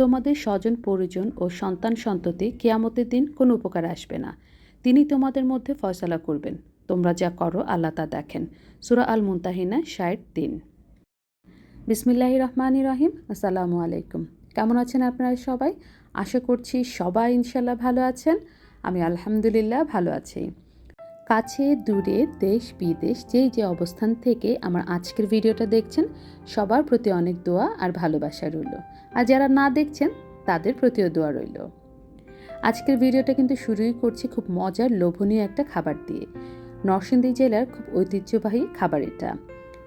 তোমাদের স্বজন, পরিজন ও সন্তান সন্ততি কেয়ামতের দিন কোনো উপকার আসবে না। তিনি তোমাদের মধ্যে ফয়সালা করবেন। তোমরা যা করো আল্লাহ তা দেখেন। সুরা আল মুনতাহিনা ষাট দিন বিসমিল্লাহ রহমানি রহিম। আসসালামু আলাইকুম। কেমন আছেন আপনারা সবাই? আশা করছি সবাই ইনশাল্লাহ ভালো আছেন। আমি আলহামদুলিল্লাহ ভালো আছি। কাছে, দূরে, দেশ, বিদেশ, যেই যে অবস্থান থেকে আমার আজকের ভিডিওটা দেখছেন, সবার প্রতি অনেক দোয়া আর ভালোবাসা রইল। আর যারা না দেখছেন, তাদের প্রতিও দোয়া রইল। আজকের ভিডিওটা কিন্তু শুরুই করছি খুব মজার, লোভনীয় একটা খাবার দিয়ে। নরসিংদী জেলার খুব ঐতিহ্যবাহী খাবার এটা।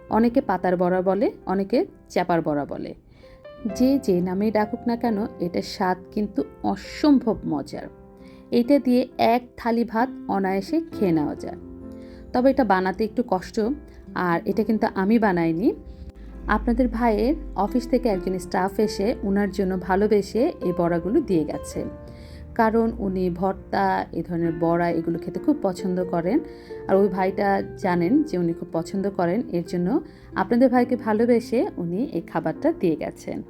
অনেকে পাতার বড়া বলে, অনেকে চাপার বড়া বলে। যে যে নামে ডাকুক না কেন, এটার স্বাদ কিন্তু অসম্ভব মজার। এইটা দিয়ে এক থালি ভাত অনায়াসে খেয়ে নেওয়া যায়। তবে এটা বানাতে একটু কষ্ট, আর এটা কিন্তু আমি বানাইনি। আপনাদের ভাইয়ের অফিস থেকে একজন স্টাফ এসে ওনার জন্য ভালোবেসে এই বড়াগুলো দিয়ে গেছে। কারণ উনি ভর্তা, এ ধরনের বড়া এগুলো খেতে খুব পছন্দ করেন। আর ওই ভাইটা জানেন যে উনি খুব পছন্দ করেন। এর জন্য আপনাদের ভাইকে ভালোবেসে উনি এই খাবারটা দিয়ে গেছেন।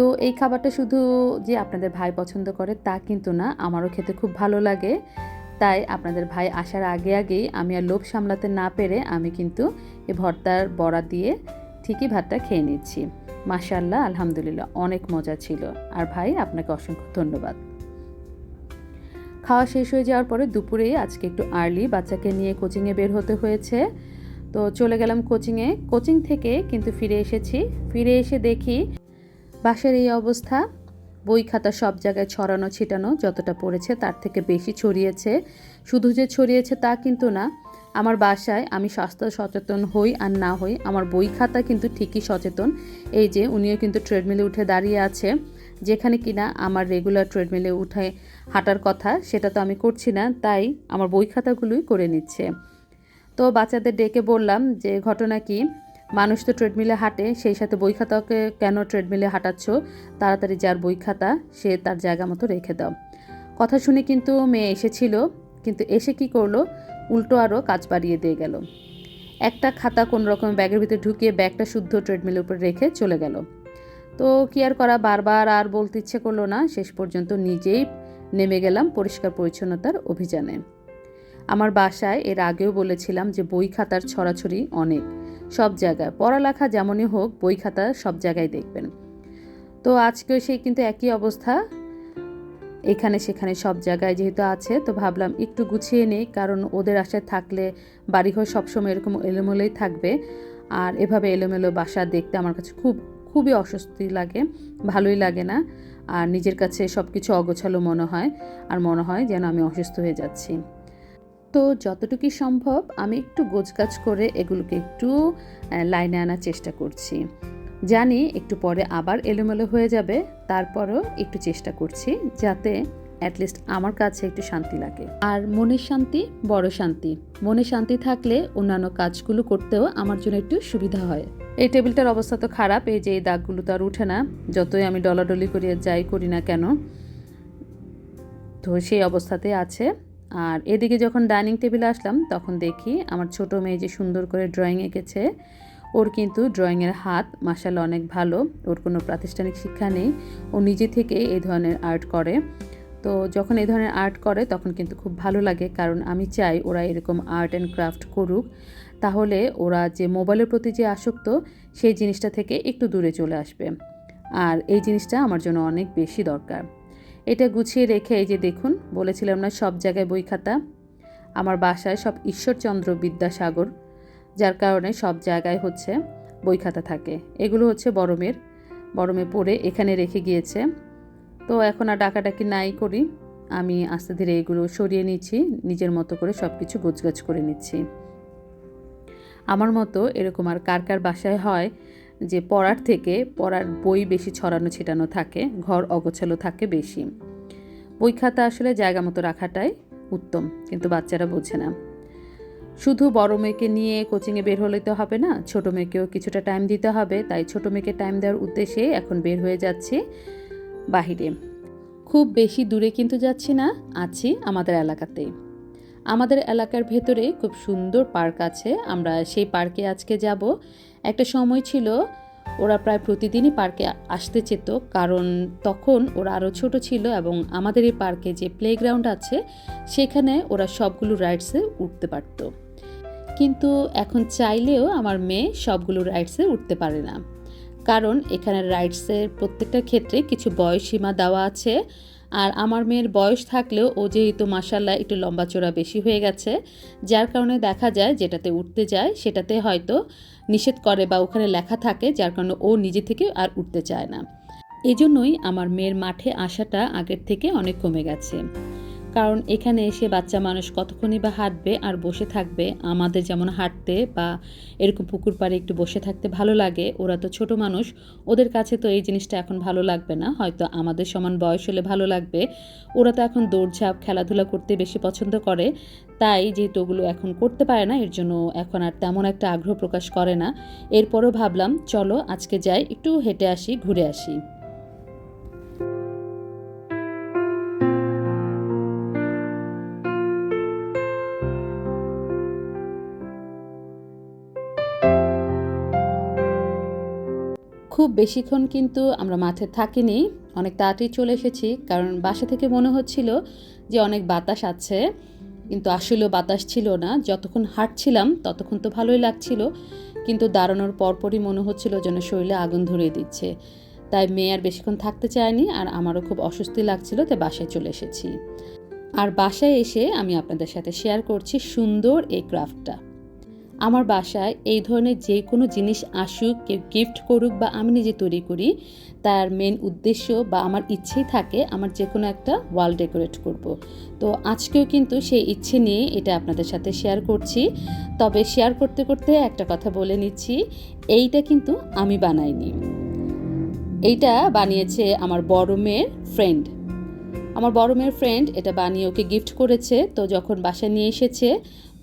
তো এই খাবারটা শুধু যে আপনাদের ভাই পছন্দ করে তা কিন্তু না, আমারও খেতে খুব ভালো লাগে। তাই আপনাদের ভাই আসার আগে আগেই আমি আর লোভ সামলাতে না পেরে আমি কিন্তু এই ভর্তার বড়া দিয়ে ঠিকই ভাতটা খেয়ে নিচ্ছি। মাশাল্লাহ আলহামদুলিল্লাহ, অনেক মজা ছিল। আর ভাই, আপনাকে অসংখ্য ধন্যবাদ। খাওয়া শেষ হয়ে যাওয়ার পরে দুপুরে আজকে একটু আর্লি বাচ্চাকে নিয়ে কোচিংয়ে বের হতে হয়েছে। তো চলে গেলাম কোচিংয়ে। কোচিং থেকে কিন্তু ফিরে এসেছি। ফিরে এসে দেখি বাসের এই অবস্থা, বই খাতা সব জায়গায় ছড়ানো, ছিটানো যতটা পড়েছে তার থেকে বেশি ছড়িয়েছে। শুধু যে ছড়িয়েছে তা কিন্তু না, আমার বাসায় আমি স্বাস্থ্য সচেতন হই আর না হই, আমার বই খাতা কিন্তু ঠিকই সচেতন। এই যে উনিও কিন্তু ট্রেডমিলে উঠে দাঁড়িয়ে আছে, যেখানে কিনা আমার রেগুলার ট্রেডমিলে উঠে হাঁটার কথা সেটা তো আমি করছি না, তাই আমার বই খাতাগুলোই করে নিচ্ছে। তো বাচ্চাদের ডেকে বললাম যে, ঘটনা কি? মানুষ তো ট্রেডমিলে হাঁটে, সেই সাথে বই খাতাকে কেন ট্রেডমিলে হাঁটাচ্ছ? তাড়াতাড়ি যার বই খাতা, সে তার জায়গা মতো রেখে দাও। কথা শুনে কিন্তু মেয়ে এসেছিল, কিন্তু এসে কি করল? উল্টো আরও কাজ বাড়িয়ে দিয়ে গেল। একটা খাতা কোন রকম ব্যাগের ভিতরে ঢুকিয়ে ব্যাগটা শুদ্ধ ট্রেডমিলের উপর রেখে চলে গেল। তো কি আর করা, বারবার আর বলতে ইচ্ছে করল না। শেষ পর্যন্ত নিজেই নেমে গেলাম পরিষ্কার পরিচ্ছন্নতার অভিযানে। আমার বাসায় এর আগেও বলেছিলাম যে বই খাতার ছড়াছড়ি অনেক। সব জায়গায়। পড়ালেখা যেমনই হোক, বই খাতা সব জায়গায় দেখবেন। তো আজকেও সেই কিন্তু একই অবস্থা। এখানে সেখানে সব জায়গায় যেহেতু আছে, তো ভাবলাম একটু গুছিয়ে নেই, কারণ ওদের আশায় থাকলে বাড়িঘর সবসময় এরকম এলোমেলোই থাকবে। আর এভাবে এলোমেলো বাসা দেখতে আমার কাছে খুব, খুবই অস্বস্তি লাগে, ভালোই লাগে না। আর নিজের কাছে সব কিছু অগোছালো মনে হয়, আর মনে হয় যেন আমি অসুস্থ হয়ে যাচ্ছি। তো যতটুকু সম্ভব আমি একটু গোছগাছ করে এগুলোকে একটু লাইনে আনার চেষ্টা করছি। জানি একটু পরে আবার এলোমেলো হয়ে যাবে, তারপরও একটু চেষ্টা করছি যাতে অ্যাটলিস্ট আমার কাছে একটু শান্তি লাগে। আর মনের শান্তি, বড় শান্তি। মনে শান্তি থাকলে অন্যান্য কাজগুলো করতেও আমার জন্য একটু সুবিধা হয়। এই টেবিলটার অবস্থা তো খারাপ, এই যে এই দাগগুলো তো আর উঠে না। যতই আমি ডলাডলি করি আর যাই করি না কেন, তো সেই অবস্থাতে আছে। আর এদিকে যখন ডাইনিং টেবিলে আসলাম, তখন দেখি আমার ছোট মেয়ে যে সুন্দর করে ড্রয়িং এঁকেছে, ওর কিন্তু ড্রয়িংয়ের হাত মাসাল অনেক ভালো, ওর কোনো প্রাতিষ্ঠানিক শিক্ষা নেই, ও নিজে থেকে এই ধরনের আর্ট করে। তো যখন এই ধরনের আর্ট করে, তখন কিন্তু খুব ভালো লাগে, কারণ আমি চাই ওরা এরকম আর্ট অ্যান্ড ক্রাফট করুক, তাহলে ওরা যে মোবাইলের প্রতি যে আসক্ত, সেই জিনিসটা থেকে একটু দূরে চলে আসবে। আর এই জিনিসটা আমার জন্য অনেক বেশি দরকার। এটা গুছিয়ে রেখে এই যে দেখুন, বলেছিলাম না সব জায়গায় বই খাতা। আমার বাসায় সব ঈশ্বরচন্দ্র বিদ্যাসাগর, যার কারণে সব জায়গায় হচ্ছে বই খাতা থাকে। এগুলো হচ্ছে বরমের বরমে পড়ে এখানে রেখে গিয়েছে। তো এখন আর ডাকাডাকি নাই করি। আমি আস্তে ধীরে এগুলো সরিয়ে নিচ্ছি, নিজের মতো করে সব কিছু গোছগাছ করে নিচ্ছি। আমার মতো এরকম আর কার কার বাসায় হয় যে পড়ার থেকে পড়ার বই বেশি ছড়ানো ছিটানো থাকে, ঘর অগোছালো থাকে বেশি। বই খাতা আসলে জায়গা মতো রাখাটাই উত্তম, কিন্তু বাচ্চারা বোঝে না। শুধু বড় মেয়েকে নিয়ে কোচিংয়ে বের হলে তো হবে না, ছোট মেয়েকেও কিছুটা টাইম দিতে হবে, তাই ছোট মেয়েকে টাইম দেওয়ার উদ্দেশ্যে এখন বের হয়ে যাচ্ছি বাহিরে। খুব বেশি দূরে কিন্তু যাচ্ছি না, আছি আমাদের এলাকাতেই। আমাদের এলাকার ভেতরে খুব সুন্দর পার্ক আছে। আমরা সেই পার্কে আজকে যাব। একটা সময় ছিল, ওরা প্রায় প্রতিদিনই পার্কে আসতে চেত, কারণ তখন ওরা আরও ছোট ছিল এবং আমাদের এই পার্কে যে প্লেগ্রাউন্ড আছে, সেখানে ওরা সবগুলো রাইডসে উঠতে পারতো। কিন্তু এখন চাইলেও আমার মেয়ে সবগুলো রাইডসে উঠতে পারে না। কারণ এখানে রাইডসের প্রত্যেকটা ক্ষেত্রে কিছু বয়স সীমা দেওয়া আছে। আর আমার মেয়ের বয়স থাকলেও ও যেহেতু মাসাল্লাহ একটু লম্বা চোরা বেশি হয়ে গেছে, যার কারণে দেখা যায় যেটাতে উঠতে যায় সেটাতে হয়তো নিষেধ করে বা ওখানে লেখা থাকে, যার কারণে ও নিজে থেকে আর উঠতে চায় না। এজন্যই আমার মেয়ের মাঠে আসাটা আগের থেকে অনেক কমে গেছে। কারণ এখানে এসে বাচ্চা মানুষ কতক্ষণই বা হাঁটবে আর বসে থাকবে, আমাদের যেমন হাঁটতে বা এরকম পুকুর পাড়ে একটু বসে থাকতে ভালো লাগে, ওরা তো ছোট মানুষ, ওদের কাছে তো এই জিনিসটা এখন ভালো লাগবে না, হয়তো আমাদের সমান বয়স হলে ভালো লাগবে। ওরা তো এখন দৌড়ঝাঁপ, খেলাধুলা করতে বেশি পছন্দ করে, তাই যেহেতু ওগুলো এখন করতে পারে না, এর জন্য এখন আর তেমন একটা আগ্রহ প্রকাশ করে না। এরপরও ভাবলাম, চলো আজকে যাই, একটু হেঁটে আসি, ঘুরে আসি। খুব বেশিক্ষণ কিন্তু আমরা মাঠে থাকিনি। অনেক তাড়াতাড়ি চলে এসেছি, কারণ বাসা থেকে মনে হচ্ছিল যে অনেক বাতাস আছে, কিন্তু আসলেও বাতাস ছিল না। যতক্ষণ হাঁটছিলাম, ততক্ষণ তো ভালোই লাগছিল, কিন্তু দাঁড়ানোর পরপরই মনে হচ্ছিল যেন শরীরে আগুন ধরিয়ে দিচ্ছে। তাই মেয়ে আর বেশিক্ষণ থাকতে চায়নি, আর আমারও খুব অস্বস্তি লাগছিল তাই বাসায় চলে এসেছি। আর বাসায় এসে আমি আপনাদের সাথে শেয়ার করছি সুন্দর এই ক্রাফটটা আমার বাসায় এই ধরনের যে কোনো জিনিস আসুক, কেউ গিফট করুক বা আমি নিজে তৈরি করি, তার মেন উদ্দেশ্য বা আমার ইচ্ছেই থাকে আমার যে কোনো একটা ওয়াল ডেকোরেট করব। তো আজকেও কিন্তু সেই ইচ্ছে নিয়ে এটা আপনাদের সাথে শেয়ার করছি। তবে শেয়ার করতে করতে একটা কথা বলে নিচ্ছি, এইটা কিন্তু আমি বানাইনি। এইটা বানিয়েছে আমার বড় মেয়ের ফ্রেন্ড আমার বড় মেয়ের ফ্রেন্ড এটা বানিয়ে ওকে গিফট করেছে, তো যখন বাসায় নিয়ে এসেছে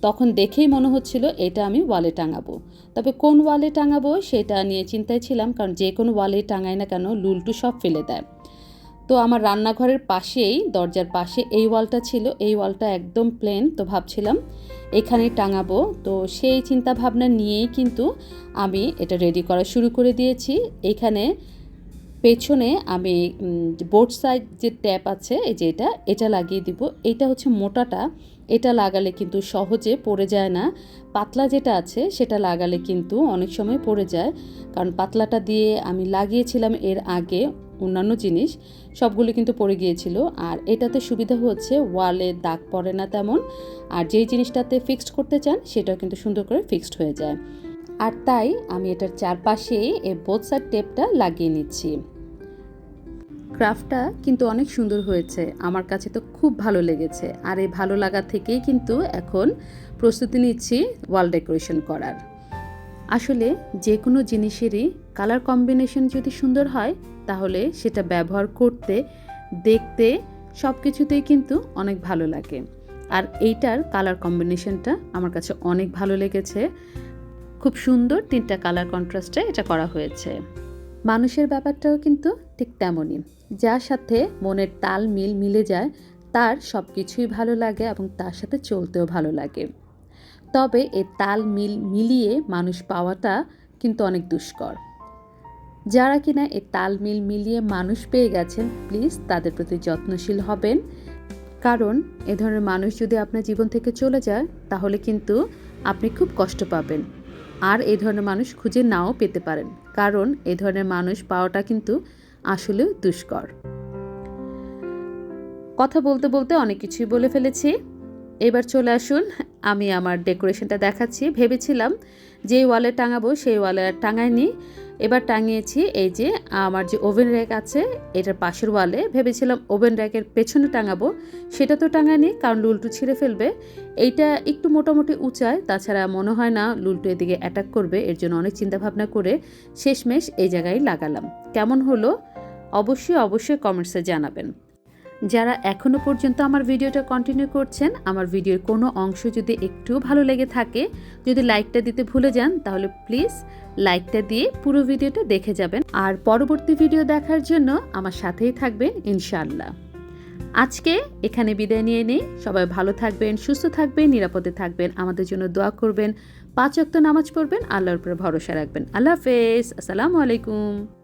তখন দেখেই মনে হচ্ছিল এটা আমি ওয়ালে টাঙাবো। তবে কোন ওয়ালে টাঙাবো সেটা নিয়ে চিন্তায় ছিলাম, কারণ যে কোনো ওয়ালে টাঙায় না কেন লুলটু সব ফেলে দেয়। তো আমার রান্নাঘরের পাশেই, দরজার পাশে এই ওয়ালটা ছিল, এই ওয়ালটা একদম প্লেন তো ভাবছিলাম এখানে টাঙাবো। তো সেই চিন্তা ভাবনা নিয়েই কিন্তু আমি এটা রেডি করা শুরু করে দিয়েছি। এখানে পেছনে আমি বোর্ড সাইড যে ট্যাপ আছে, এই যে এটা এটা লাগিয়ে দিব। এটা হচ্ছে মোটাটা। এটা লাগালে কিন্তু সহজে পড়ে যায় না। পাতলা যেটা আছে, সেটা লাগালে কিন্তু অনেক সময় পড়ে যায়। কারণ পাতলাটা দিয়ে আমি লাগিয়েছিলাম এর আগে অন্যান্য জিনিস, সবগুলো কিন্তু পড়ে গিয়েছিল। আর এটাতে সুবিধা হচ্ছে, ওয়ালে দাগ পড়ে না তেমন। আর যেই জিনিসটাতে ফিক্সড করতে চান, সেটাও কিন্তু সুন্দর করে ফিক্সড হয়ে যায়। আর তাই আমি এটার চারপাশে এই বোথ সাইড টেপটা লাগিয়ে নিচ্ছি। ক্রাফটটা কিন্তু অনেক সুন্দর হয়েছে। আমার কাছে তো খুব ভালো লেগেছে। আর এই ভালো লাগা থেকেই কিন্তু এখন প্রস্তুতি নিচ্ছি ওয়াল ডেকোরেশন করার। আসলে যে কোনো জিনিসেরই কালার কম্বিনেশন যদি সুন্দর হয়, তাহলে সেটা ব্যবহার করতে, দেখতে সব কিছুতেই কিন্তু অনেক ভালো লাগে। আর এইটার কালার কম্বিনেশনটা আমার কাছে অনেক ভালো লেগেছে। খুব সুন্দর তিনটা কালার কন্ট্রাস্টে এটা করা হয়েছে। মানুষের ব্যাপারটাও কিন্তু ঠিক তেমনই। যার সাথে মনের তাল মিল মিলে যায়, তার সব কিছুই ভালো লাগে এবং তার সাথে চলতেও ভালো লাগে। তবে এ তাল মিল মিলিয়ে মানুষ পাওয়াটা কিন্তু অনেক দুষ্কর। যারা কিনা এ তাল মিল মিলিয়ে মানুষ পেয়ে গেছেন, প্লিজ তাদের প্রতি যত্নশীল হবেন। কারণ এ ধরনের মানুষ যদি আপনার জীবন থেকে চলে যায়, তাহলে কিন্তু আপনি খুব কষ্ট পাবেন। আর এই ধরনের মানুষ খুঁজে নাও পেতে পারেন। কারণ এ ধরনের মানুষ পাওয়াটা কিন্তু আসলে দুষ্কর। কথা বলতে বলতে অনেক কিছুই বলে ফেলেছি। এবার চলে আসুন, আমি আমার ডেকোরেশনটা দেখাচ্ছি। ভেবেছিলাম যে ওয়ালে টাঙাবো সেই ওয়ালে আর টাঙাইনি। এবার টাঙিয়েছি এই যে আমার যে ওভেন র্যাক আছে, এটার পাশের ওয়ালে। ভেবেছিলাম ওভেন র্যাকের পেছনে টাঙাবো, সেটা তো টাঙাইনি কারণ লুলটু ছিঁড়ে ফেলবে। এইটা একটু মোটামুটি উঁচায়, তাছাড়া মনে হয় না লুলটু এদিকে অ্যাটাক করবে, এর জন্য অনেক চিন্তাভাবনা করে শেষমেশ এই জায়গায় লাগালাম। কেমন হলো? অবশ্যই অবশ্যই কমেন্টসে জানাবেন। যারা এখনও পর্যন্ত আমার ভিডিওটা কন্টিনিউ করছেন, আমার ভিডিওর কোনো অংশ যদি একটু ভালো লেগে থাকে, যদি লাইকটা দিতে ভুলে যান, তাহলে প্লিজ লাইকটা দিয়ে পুরো ভিডিওটা দেখে যাবেন। আর পরবর্তী ভিডিও দেখার জন্য আমার সাথেই থাকবেন ইনশাল্লাহ আজকে এখানে বিদায় নিয়ে নিই। সবাই ভালো থাকবেন, সুস্থ থাকবেন, নিরাপদে থাকবেন। আমাদের জন্য দোয়া করবেন। পাঁচ অক্ত নামাজ পড়বেন, আল্লাহর উপরে ভরসা রাখবেন। আল্লাহ হাফেজ। আসসালামু আলাইকুম।